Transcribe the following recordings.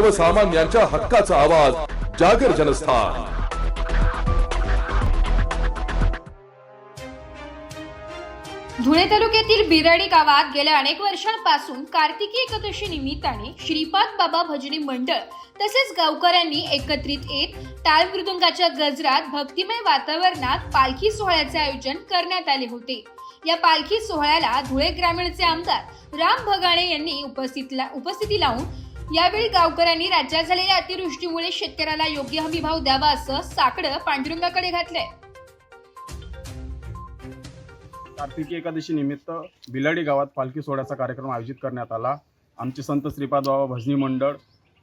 सर्वसामान्यांच्या हक्काचा आवाज जागर जनस्थान. धुळे तालुक्यातील बिराडी गावात गेल्या अनेक वर्षांपासून कार्तिकी एकादशी निमित्ताने श्रीपाद बाबा भजनी मंडळ तसेच गावकऱ्यांनी एकत्रित येत टाळ मृदुंगाच्या गजरात भक्तिमय वातावरणात पालखी सोहळ्याचे आयोजन करण्यात आले होते. या पालखी सोहळ्याला धुळे ग्रामीणचे आमदार राम भगाणे यांनी उपस्थित ला- उपस्थिती लावून यावेळी गावकऱ्यांनी राज्यात झालेल्या अतिवृष्टीमुळे शेतकऱ्याला योग्य हमी भाव द्यावा असं साकडं पांडुरंगाकडे घातलंय. कार्तिकी एकादशी निमित्त बिलाडी गावात पालखी सोहळ्याचा कार्यक्रम आयोजित करण्यात आला. आमचे संत श्रीपाद बाबा भजनी मंडळ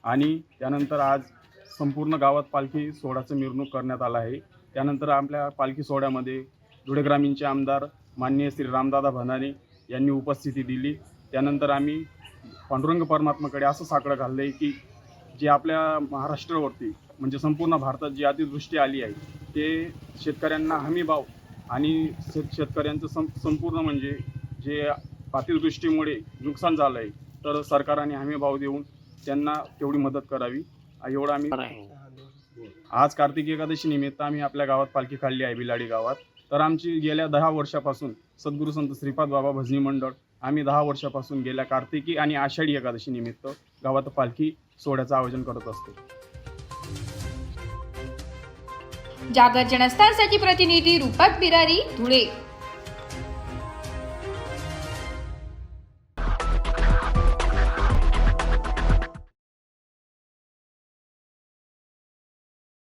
आणि त्यानंतर आज संपूर्ण गावात पालखी सोहळ्याचं मिरवणूक करण्यात आलं आहे. त्यानंतर आपल्या पालखी सोहळ्यामध्ये धुळे ग्रामीणचे आमदार माननीय श्री रामदादा भनाने यांनी उपस्थिती दिली. त्यानंतर आम्ही पांडुरंग परमात्माकडे असं साकडं घाललं आहे की जे आपल्या महाराष्ट्रावरती म्हणजे संपूर्ण भारतात जी अतिवृष्टी आली आहे ते शेतकऱ्यांना हमी भाव आणि शेत शेतकऱ्यांचं सं संपूर्ण म्हणजे जे अतिवृष्टीमुळे नुकसान झालं आहे तर सरकारने हमी भाव देऊन त्यांना तेवढी मदत करावी. एवढं आम्ही आज कार्तिकी एकादशी निमित्त आम्ही आपल्या गावात पालखी काढली आहे बिलाडी गावात. तर आमची गेल्या दहा वर्षापासून सद्गुरू संत श्रीपाद बाबा भजनी मंडळ आम्ही दहा वर्षापासून गेल्या कार्तिकी आणि आषाढी एकादशी निमित्त गावात पालखी सोहळ्याचं आयोजन करत असतो. जागर जनस्थानसाठी प्रतिनिधी रूपक बिरारी धुळे.